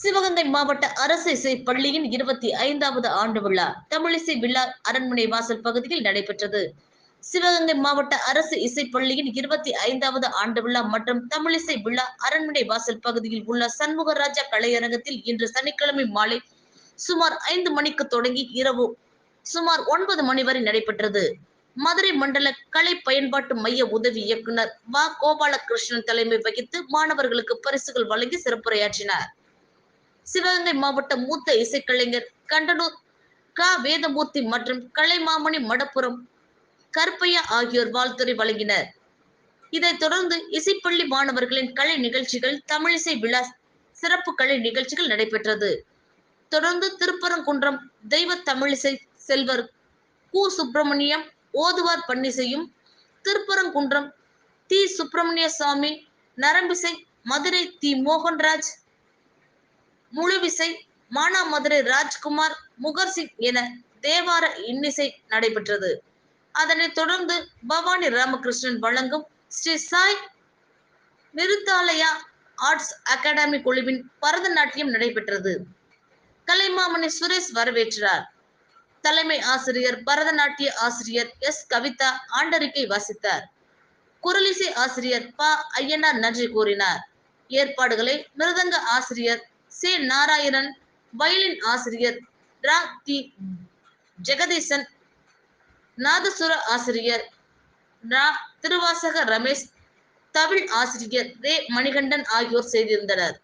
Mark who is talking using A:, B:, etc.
A: சிவகங்கை மாவட்ட அரசு இசை பள்ளியின் இருபத்தி ஐந்தாவது ஆண்டு விழா தமிழிசை விழா அரண்மனை வாசல் பகுதியில் நடைபெற்றது. சிவகங்கை மாவட்ட அரசு இசை பள்ளியின் இருபத்தி ஐந்தாவது ஆண்டு விழா மற்றும் தமிழிசை விழா அரண்மனை வாசல் பகுதியில் உள்ள சண்முகராஜா கலையரங்கத்தில் இன்று சனிக்கிழமை மாலை சுமார் ஐந்து மணிக்கு தொடங்கி இரவு சுமார் ஒன்பது மணி வரை நடைபெற்றது. மதுரை மண்டல கலை பயன்பாட்டு மைய உதவி இயக்குனர் வா. கோபாலகிருஷ்ணன் தலைமை வகித்து மாணவர்களுக்கு பரிசுகள் வழங்கி சிறப்புரையாற்றினார். சிவகங்கை மாவட்ட மூத்த இசைக்கலைஞர் கண்டனூர் க. வேதமூர்த்தி மற்றும் கலைமாமணி மடப்புரம் கருப்பையா ஆகியோர் வாழ்த்துறை வழங்கினர். இதைத் தொடர்ந்து இசைப்பள்ளி மாணவர்களின் கலை நிகழ்ச்சிகள் தமிழிசை விழா சிறப்பு கலை நிகழ்ச்சிகள் நடைபெற்றது. தொடர்ந்து திருப்பரங்குன்றம் தெய்வ தமிழிசை செல்வர் கு. சுப்பிரமணியம் ஓதுவார் பன்னிசையும் திருப்பரங்குன்றம் தி. சுப்பிரமணிய சுவாமி நரம்பிசை மதுரை தி. மோகன்ராஜ் முழுவிசை மானாமதுரை ராஜ்குமார் முகர்சிங் என தேவார இன்னிசை நடைபெற்றது. அதனைத் தொடர்ந்து பவானி ராமகிருஷ்ணன் வழங்கும் ஸ்ரீ சாய் நிருத்தாலயா ஆர்ட்ஸ் அகாடமி குழுவின் பரதநாட்டியம் நடைபெற்றது. கலைமாமணி சுரேஷ் வரவேற்றார். தலைமை ஆசிரியர் பரதநாட்டிய ஆசிரியர் எஸ். கவிதா ஆண்டறிக்கை வாசித்தார். குரலிசை ஆசிரியர் ப. ஐயனார் நன்றி கூறினார். ஏற்பாடுகளை மிருதங்க ஆசிரியர் சே நாராயணன் வயலின் ஆசிரியர் ரா. தி ஜெகதீசன் நாதசுர ஆசிரியர் ரா. திருவாசக ரமேஷ் தமிழ் ஆசிரியர் ரே. மணிகண்டன் ஆகியோர் செய்திருந்தனர்.